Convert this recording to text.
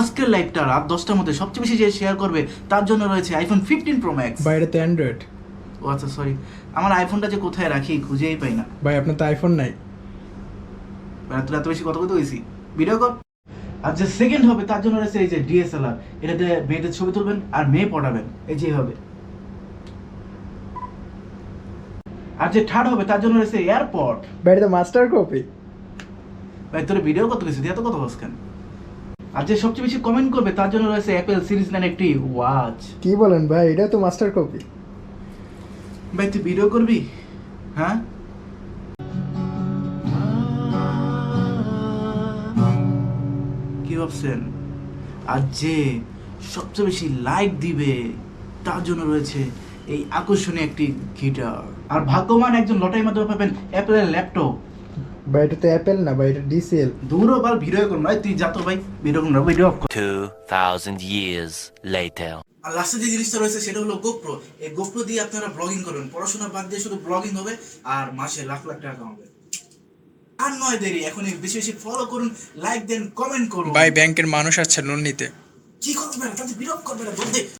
আজকের লাইভটা রাত দশটার মধ্যে সবচেয়ে বেশি যে শেয়ার করবে তার জন্য রয়েছে আইফোন ফিফটিন প্রো ম্যাক্স বাইরে তো অ্যান্ড্রয়েড ও আচ্ছা সরি আমার আইফোনটা যে কোথায় রাখি খুঁজেই পাই না। ভাই আপনার তো আইফোন নাই। রাত এত বেশি কথা বলতে হয়েছি ভিডিও কল আর যে সেকেন্ড হবে তার জন্য রয়েছে এই যে ডিএসএলআর এটাতে মেয়েদের ছবি তুলবেন আর মেয়ে পটাবেন এই যে হবে। আর যে থার্ড হবে তার জন্য রয়েছে এটা তো মাস্টার কপি ভাই তোর ভিডিও কত কিছু দিয়ে এত কথা বলছ কেন? আর যে সবচেয়ে বেশি কমেন্ট করবে তার জন্য রয়েছে অ্যাপেল সিরিজ নাইন একটি ওয়াচ কি বলেন ভাই এটা তো মাস্টার কপি ভাই তুই ভিডিও করবি? হ্যাঁ? কি ভাবছেন? আর যে সবচেয়ে বেশি লাইক দিবে তার জন্য রয়েছে এই আকর্ষণীয় একটি গিটার আর ভাগ্যবান একজন লটারির মাধ্যমে পাবেন অ্যাপেলের ল্যাপটপ ভাই এটা তো অ্যাপেল না ভাই এটা ডিসিএল দূরও বার ভিডিও করুন। ভাই তুই যা তো ভাই ভিডিও করুন ভিডিও অফ 2,000 years later. আর লাস্টে যে জিনিসটা রয়েছে সেটা হলো গোপ্রো এই গোপ্রো দিয়ে আপনারা ব্লগিং করবেন পড়াশোনা বাদ দিয়ে শুধু ব্লগিং হবে আর মাসে লাখ লাখ টাকা কামাবে আর নয় দেরি এখনই বেশি বেশি ফলো করুন লাইক দেন কমেন্ট করুন। ভাই ব্যাংকের মানুষ আছে লোন নিতে। কি করবে? না তাদের বিরোধ করবে না বলতে